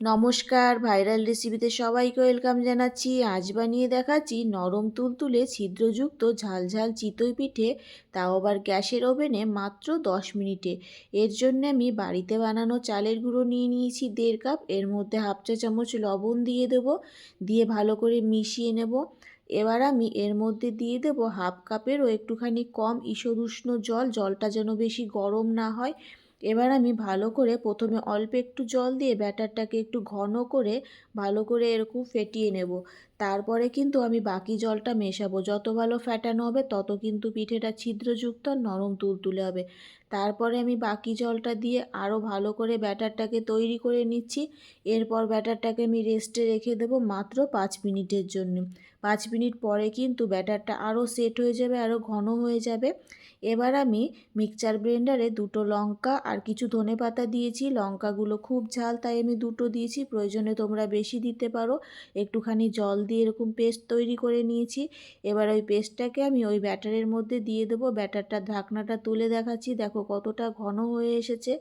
নমস্কার, ভাইরাল রেসিপিতে সবাইকে ওয়েলকাম জানাচ্ছি। আজ বানিয়ে দেখাচ্ছি নরম তুলতুলে ছিদ্রযুক্ত ঝালঝাল চিতই পিঠে, তাও আবার গ্যাসের ওভেনে মাত্র দশ মিনিটে। এর জন্য আমি বাড়িতে বানানো চালের গুঁড়ো নিয়ে নিয়েছি দেড় কাপ। এর মধ্যে হাফ চা চামচ লবণ দিয়ে দেব, দিয়ে ভালো করে মিশিয়ে নেব। এবার আমি এর মধ্যে দিয়ে দেব হাফ কাপেরও একটুখানি কম ঈষদ উষ্ণ জল, জলটা যেন বেশি গরম না হয়। এবার আমি ভালো করে প্রথমে অল্প একটু জল দিয়ে ব্যাটারটাকে একটু ঘন করে ভালো করে এরকম ফেটিয়ে নেব। তারপরে কিন্তু আমি বাকি জলটা মেশাবো। যত ভালো ফ্যাটানো হবে, তত কিন্তু পিঠেটা ছিদ্রযুক্ত আর নরম তুলতুলে হবে। তারপরে আমি বাকি জলটা দিয়ে আরও ভালো করে ব্যাটারটাকে তৈরি করে নিচ্ছি। এরপর ব্যাটারটাকে আমি রেস্টে রেখে দেবো মাত্র পাঁচ মিনিটের জন্য। পাঁচ মিনিট পরে কিন্তু ব্যাটারটা আরও সেট হয়ে যাবে, আরও ঘন হয়ে যাবে। এবার আমি মিক্সচার ব্লেন্ডারে দুটো লঙ্কা আর কিছু ধনে পাতা দিয়েছি। লঙ্কাগুলো খুব ঝাল, তাই আমি দুটো দিয়েছি। প্রয়োজনে তোমরা বেশি দিতে পারো। একটুখানি জল দিয়ে এরকম পেস্ট তৈরি করে নিয়েছি। এবার ওই পেস্টটাকে আমি ওই ব্যাটারের মধ্যে দিয়ে দেবো। ব্যাটারটা ঢাকনাটা তুলে দেখাচ্ছি। দেখো কতটা ঘন হয়ে এসেছে।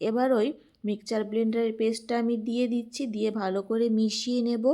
এবার ওই মিক্সচার ব্লেন্ডারের পেস্টটা আমি দিয়ে দিচ্ছি, দিয়ে ভালো করে মিশিয়ে নেব।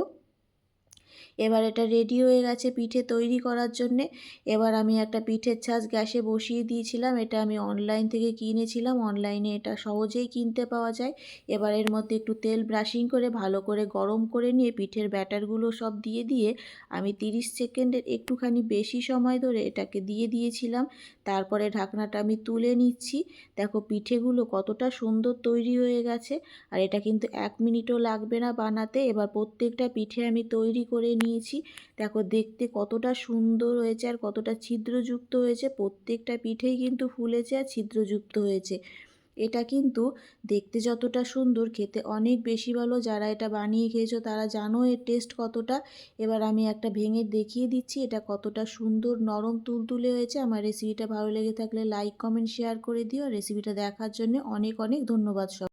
এবার এটা রেডি হয়ে গেছে পিঠে তৈরি করার জন্যে। এবার আমি একটা পিঠের ছাঁচ গ্যাসে বসিয়ে দিয়েছিলাম, এটা আমি অনলাইন থেকে কিনেছিলাম। অনলাইনে এটা সহজেই কিনতে পাওয়া যায়। এবার এর মধ্যে একটু তেল ব্রাশিং করে ভালো করে গরম করে নিয়ে পিঠের ব্যাটারগুলো সব দিয়ে দিয়ে আমি 30 সেকেন্ডের একটুখানি বেশি সময় ধরে এটাকে দিয়ে দিয়েছিলাম। তারপরে ঢাকনাটা আমি তুলে নিচ্ছি। দেখো পিঠেগুলো কতটা সুন্দর তৈরি হয়ে গেছে। আর এটা কিন্তু এক মিনিটও লাগবে না বানাতে। এবার প্রত্যেকটা পিঠে আমি তৈরি করে নিয়েছি। দেখো দেখতে কতটা সুন্দর হয়েছে আর কতটা ছিদ্রযুক্ত হয়েছে। প্রত্যেকটা পিঠেই কিন্তু ফুলেছে আর ছিদ্রযুক্ত হয়েছে। এটা কিন্তু দেখতে যতটা সুন্দর, খেতে অনেক বেশি ভালো। যারা এটা বানিয়ে খেয়েছো তারা জানো এর টেস্ট কতটা। এবার আমি একটা ভেঙে দেখিয়ে দিচ্ছি এটা কতটা সুন্দর নরম তুলতুলে হয়েছে। আমার রেসিপিটা ভালো লেগে থাকলে লাইক কমেন্ট শেয়ার করে দিও। রেসিপিটা দেখার জন্য অনেক অনেক ধন্যবাদ সব